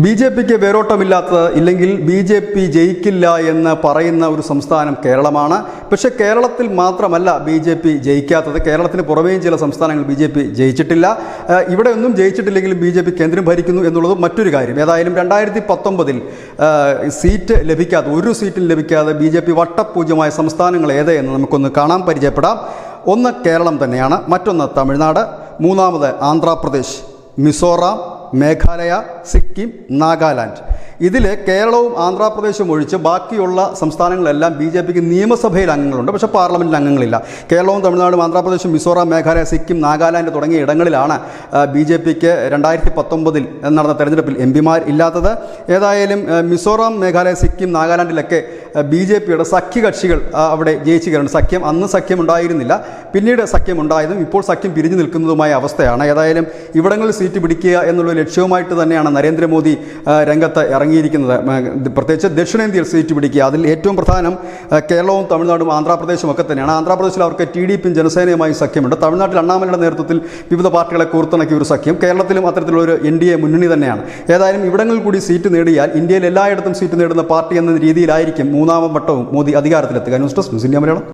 B J പിക്ക് വേരോട്ടമില്ലാത്തത് ഇല്ലെങ്കിൽ B J P ജയിക്കില്ല എന്ന് പറയുന്ന ഒരു സംസ്ഥാനം കേരളമാണ്. പക്ഷെ കേരളത്തിൽ മാത്രമല്ല ബി ജെ പി ജയിക്കാത്തത്. കേരളത്തിന് പുറമേയും ചില സംസ്ഥാനങ്ങൾ ബി ജെ പി ജയിച്ചിട്ടില്ല. ഇവിടെ ഒന്നും ജയിച്ചിട്ടില്ലെങ്കിലും ബി ജെ പി കേന്ദ്രം ഭരിക്കുന്നു എന്നുള്ളത് മറ്റൊരു കാര്യം. ഏതായാലും രണ്ടായിരത്തി പത്തൊമ്പതിൽ സീറ്റ് ലഭിക്കാതെ ഒരു സീറ്റിൽ ലഭിക്കാതെ ബി ജെ പി വട്ടപൂജ്യമായ സംസ്ഥാനങ്ങൾ ഏതെന്ന് നമുക്കൊന്ന് കാണാൻ പരിചയപ്പെടാം. ഒന്ന് കേരളം തന്നെയാണ് മറ്റൊന്ന് തമിഴ്നാട് മൂന്നാമത് ആന്ധ്രാപ്രദേശ് മിസോറാം മേഘാലയ സിക്കിം നാഗാലാൻഡ്. ഇതിൽ കേരളവും ആന്ധ്രാപ്രദേശും ഒഴിച്ച് ബാക്കിയുള്ള സംസ്ഥാനങ്ങളെല്ലാം ബി ജെ പിക്ക് നിയമസഭയിൽ അംഗങ്ങളുണ്ട്. പക്ഷേ പാർലമെന്റിൽ അംഗങ്ങളില്ല. കേരളവും തമിഴ്നാടും ആന്ധ്രാപ്രദേശും മിസോറാം മേഘാലയ സിക്കിം നാഗാലാൻഡ് തുടങ്ങിയ ഇടങ്ങളിലാണ് ബി ജെ പിക്ക് രണ്ടായിരത്തി പത്തൊമ്പതിൽ നടന്ന തെരഞ്ഞെടുപ്പിൽ എം പിമാർ ഇല്ലാത്തത്. ഏതായാലും മിസോറാം മേഘാലയ സിക്കിം നാഗാലാൻഡിലൊക്കെ ബി ജെ പിയുടെ സഖ്യകക്ഷികൾ അവിടെ ജയിച്ചു കയറുന്നുണ്ട് സഖ്യം അന്ന് സഖ്യം ഉണ്ടായിരുന്നില്ല പിന്നീട് സഖ്യം ഉണ്ടായതും ഇപ്പോൾ സഖ്യം പിരിഞ്ഞു നിൽക്കുന്നതുമായ അവസ്ഥയാണ്. ഏതായാലും ഇവിടങ്ങളിൽ സീറ്റ് പിടിക്കുക എന്നുള്ള ലക്ഷ്യവുമായിട്ട് തന്നെയാണ് നരേന്ദ്രമോദി രംഗത്ത് രംഗത്ത് ഇറങ്ങിയിരിക്കുന്നത് ആ, പ്രത്യേകിച്ച് ദക്ഷിണേന്ത്യയിൽ സീറ്റ് പിടിക്കുക. അതിൽ ഏറ്റവും പ്രധാനം കേരളവും തമിഴ്നാടും ആന്ധ്രാപ്രദേശും ഒക്കെ തന്നെയാണ്. ആന്ധ്രാപ്രദേശിൽ അവർക്ക് ടി ഡി പിയും ജനസേനയുമായി സഖ്യമുണ്ട്. തമിഴ്നാട്ടിൽ അണ്ണാമലയുടെ നേതൃത്വത്തിൽ വിവിധ പാർട്ടികളെ കോർത്തിണക്കിയ ഒരു സഖ്യം. കേരളത്തിലും അത്തരത്തിലുള്ള ഒരു എൻ ഡി എ മുന്നണി തന്നെയാണ്. ഏതായാലും ഇവിടങ്ങളിൽ കൂടി സീറ്റ് നേടിയാൽ ഇന്ത്യയിൽ എല്ലായിടത്തും സീറ്റ് നേടുന്ന പാർട്ടി എന്ന രീതിയിലായിരിക്കും മൂന്നാമം വട്ടവും Modi അധികാരത്തിലെത്തുക. News desk news India Malayalam.